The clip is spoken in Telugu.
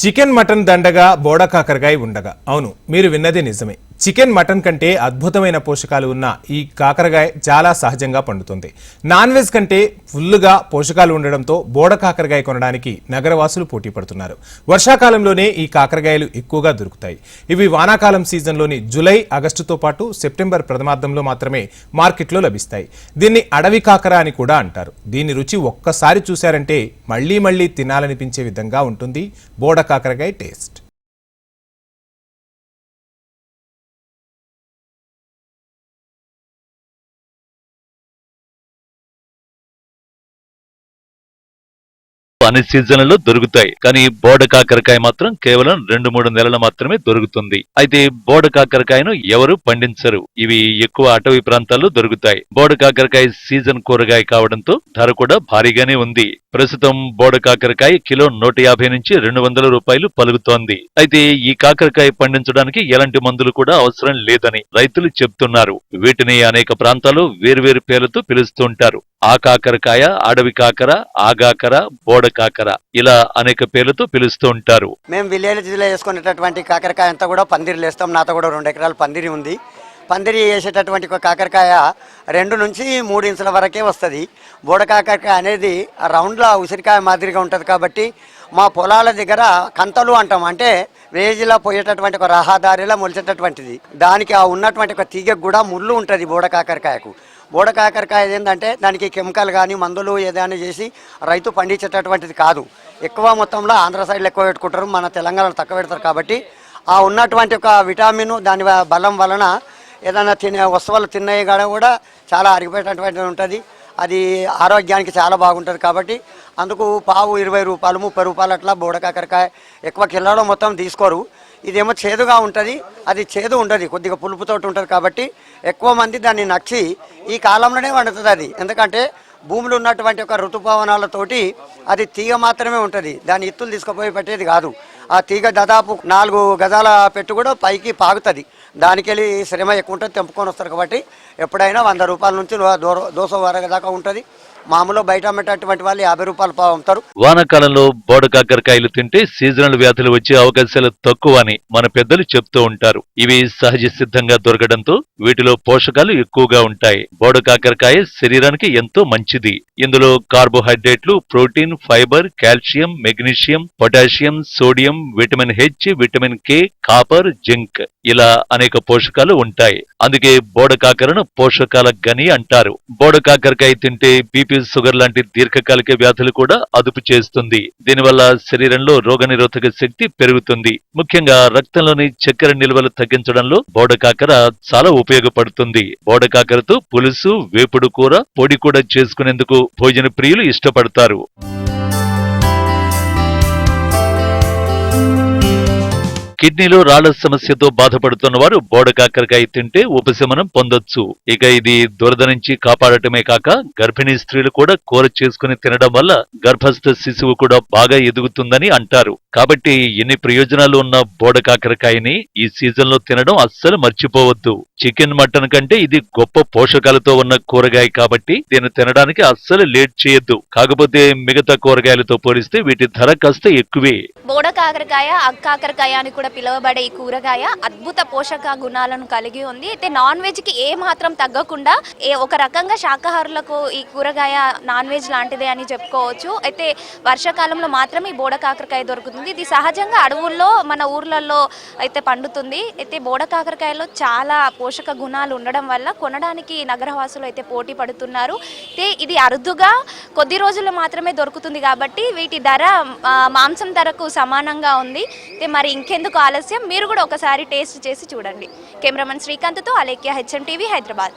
చికెన్ మటన్ దండగా బోడ కాకరకాయ ఉండగా. అవును మీరు విన్నది నిజమే. చికెన్ మటన్ కంటే అద్భుతమైన పోషకాలు ఉన్న ఈ కాకరకాయ చాలా సహజంగా పండుతుంది. నాన్ వెజ్ కంటే ఫుల్లుగా పోషకాలు ఉండడంతో బోడ కాకరకాయ కొనడానికి నగరవాసులు పోటీ పడుతున్నారు. వర్షాకాలంలోనే ఈ కాకరకాయలు ఎక్కువగా దొరుకుతాయి. ఇవి వానాకాలం సీజన్లోని జూలై ఆగస్టుతో పాటు సెప్టెంబర్ ప్రథమార్థంలో మాత్రమే మార్కెట్లో లభిస్తాయి. దీన్ని అడవి కాకర అని కూడా అంటారు. దీని రుచి ఒక్కసారి చూశారంటే మళ్ళీ మళ్ళీ తినాలనిపించే విధంగా ఉంటుంది బోడ కాకరకాయ టేస్ట్. అన్ని సీజన్లలో దొరుకుతాయి. కానీ బోడ కాకరకాయ మాత్రం కేవలం రెండు మూడు నెలలు మాత్రమే దొరుకుతుంది. అయితే బోడ కాకరకాయను ఎవరు పండించరు? ఇవి ఎక్కువ అటవీ ప్రాంతాల్లో దొరుకుతాయి. బోడ కాకరకాయ సీజన్ కూరగాయ కావడంతో ధర కూడా భారీగానే ఉంది. ప్రస్తుతం బోడ కాకరకాయ కిలో నూట యాభై నుంచి రెండు వందల రూపాయలు పలుకుతోంది. అయితే ఈ కాకరకాయ పండించడానికి ఎలాంటి మందులు కూడా అవసరం లేదని రైతులు చెప్తున్నారు. వీటిని అనేక ప్రాంతాల్లో వేర్వేరు పేర్లతో పిలుస్తుంటారు. ఆ కాకరకాయ అడవి కాకర ఆగాకర బోడ కాకర ఇలా అనేక పేర్లతో పిలుస్తూ ఉంటారు. మేము విలేజ్లో వేసుకునేటటువంటి కాకరకాయ అంతా కూడా పందిరిలు వేస్తాం. నాతో కూడా రెండు ఎకరాల పందిరి ఉంది. పందిరి వేసేటటువంటి ఒక కాకరకాయ రెండు నుంచి మూడు ఇంచుల వరకే వస్తుంది. బోడ కాకరకాయ అనేది ఆ రౌండ్లో ఉసిరికాయ మాదిరిగా ఉంటుంది కాబట్టి మా పొలాల దగ్గర కంతలు అంటాం. అంటే వేజిలా పోయేటటువంటి ఒక రహదారిలా మొలిచేటటువంటిది. దానికి ఆ ఉన్నటువంటి ఒక తీగకు కూడా ముళ్ళు ఉంటుంది బోడ కాకరకాయకు. బోడ కాకరకాయ ఏంటంటే దానికి కెమికల్ కానీ మందులు ఏదైనా చేసి రైతు పండించేటటువంటిది కాదు. ఎక్కువ మొత్తంలో ఆంధ్ర సైడ్లో ఎక్కువ పెట్టుకుంటారు మన తెలంగాణలో తక్కువ పెడతారు కాబట్టి. ఆ ఉన్నటువంటి ఒక విటామిన్ దాని బలం వలన ఏదైనా తినే వస్తువులు తిన్నవి కూడా కూడా చాలా అరిగిపోయేటటువంటిది ఉంటుంది. అది ఆరోగ్యానికి చాలా బాగుంటుంది కాబట్టి. అందుకు పావు ఇరవై రూపాయలు ముప్పై రూపాయలు అట్లా బోడ కాకరకాయ ఎక్కువ కిలోలో మొత్తం తీసుకోరు. ఇదేమో చేదుగా ఉంటుంది అది చేదు ఉండదు కొద్దిగా పులుపుతోటి ఉంటుంది కాబట్టి ఎక్కువ మంది దాన్ని నచ్చి ఈ కాలంలోనే వండుతుంది అది. ఎందుకంటే భూమిలో ఉన్నటువంటి ఒక ఋతుపవనాలతోటి అది తీగ మాత్రమే ఉంటుంది దాని ఇత్తులు తీసుకుపోయి పెట్టేది కాదు. ఆ తీగ దాదాపు నాలుగు గజాల పెట్టు కూడా పైకి పాగుతుంది దానికెళ్ళి శ్రమ ఎక్కువ ఉంటుంది తెంపుకొని వస్తారు కాబట్టి ఎప్పుడైనా వంద రూపాయల నుంచి దూర దోశ వరకు దాకా ఉంటుంది. మామూలు బయట అమ్మేటటువంటి వాళ్ళు యాభై రూపాయలు పావు అమ్ముతారు. వానాకాలంలో బోడ కాకరకాయలు తింటే సీజనల్ వ్యాధులు వచ్చే అవకాశాలు తక్కువ అని మన పెద్దలు చెప్తూ ఉంటారు. ఇవి సహజ సిద్ధంగా దొరకడంతో వీటిలో పోషకాలు ఎక్కువగా ఉంటాయి. బోడ కాకరకాయ శరీరానికి ఎంతో మంచిది. ఇందులో కార్బోహైడ్రేట్లు protein fibre calcium magnesium potassium sodium vitamin H vitamin K copper zinc ఇలా అనేక పోషకాలు ఉంటాయి. అందుకే బోడ కాకరను పోషకాల గని అంటారు. బోడ కాకరకాయ తింటే బీపీ షుగర్ లాంటి దీర్ఘకాలిక వ్యాధులు కూడా అదుపు చేస్తుంది. దీనివల్ల శరీరంలో రోగనిరోధక శక్తి పెరుగుతుంది. ముఖ్యంగా రక్తంలోని చక్కెర నిల్వలు తగ్గించడంలో బోడకాకర చాలా ఉపయోగపడుతుంది. బోడకాకరతో పులుసు వేపుడు కూర పొడి కూడా చేసుకునేందుకు భోజన ప్రియులు ఇష్టపడతారు. కిడ్నీలో రాళ్ళ సమస్యతో బాధపడుతున్న వారు బోడ కాకరకాయ తింటే ఉపశమనం పొందొచ్చు. ఇక ఇది దురద నుంచి కాపాడటమే కాక గర్భిణీ స్త్రీలు కూడా కూర చేసుకుని తినడం వల్ల గర్భస్థ శిశువు కూడా బాగా ఎదుగుతుందని అంటారు. కాబట్టి ఎన్ని ప్రయోజనాలు ఉన్న బోడ కాకరకాయని ఈ సీజన్లో తినడం అస్సలు మర్చిపోవద్దు. చికెన్ మటన్ కంటే ఇది గొప్ప పోషకాలతో ఉన్న కూరగాయ కాబట్టి దీన్ని తినడానికి అస్సలు లేట్ చేయొద్దు. కాకపోతే మిగతా కూరగాయలతో పోలిస్తే వీటి ధర కాస్త ఎక్కువే. బోడ కాకరకాయ అక్కాకరకాయ అని కూడా పిలువబడే ఈ కూరగాయ అద్భుత పోషక గుణాలను కలిగి ఉంది. అయితే నాన్ వెజ్కి ఏ మాత్రం తగ్గకుండా ఏ ఒక రకంగా శాకాహారులకు ఈ కూరగాయ నాన్ వెజ్ లాంటిదే అని చెప్పుకోవచ్చు. అయితే వర్షాకాలంలో మాత్రమే ఈ బోడ కాకరకాయ దొరుకుతుంది. ఇది సహజంగా అడవుల్లో మన ఊర్లలో అయితే పండుతుంది. అయితే బోడ కాకరకాయలో చాలా పోషక గుణాలు ఉండడం వల్ల కొనడానికి నగరవాసులు అయితే పోటీ పడుతున్నారు. అయితే ఇది అరుదుగా కొద్ది రోజులు మాత్రమే దొరుకుతుంది కాబట్టి వీటి ధర మాంసం ధరకు సమానంగా ఉంది. అయితే మరి ఇంకెందుకు ఆలస్యం. మీరు కూడా ఒకసారి టేస్ట్ చేసి చూడండి. కెమెరామన్ శ్రీకాంత్తో అలేఖ్య హెచ్ఎం టీవీ హైదరాబాద్.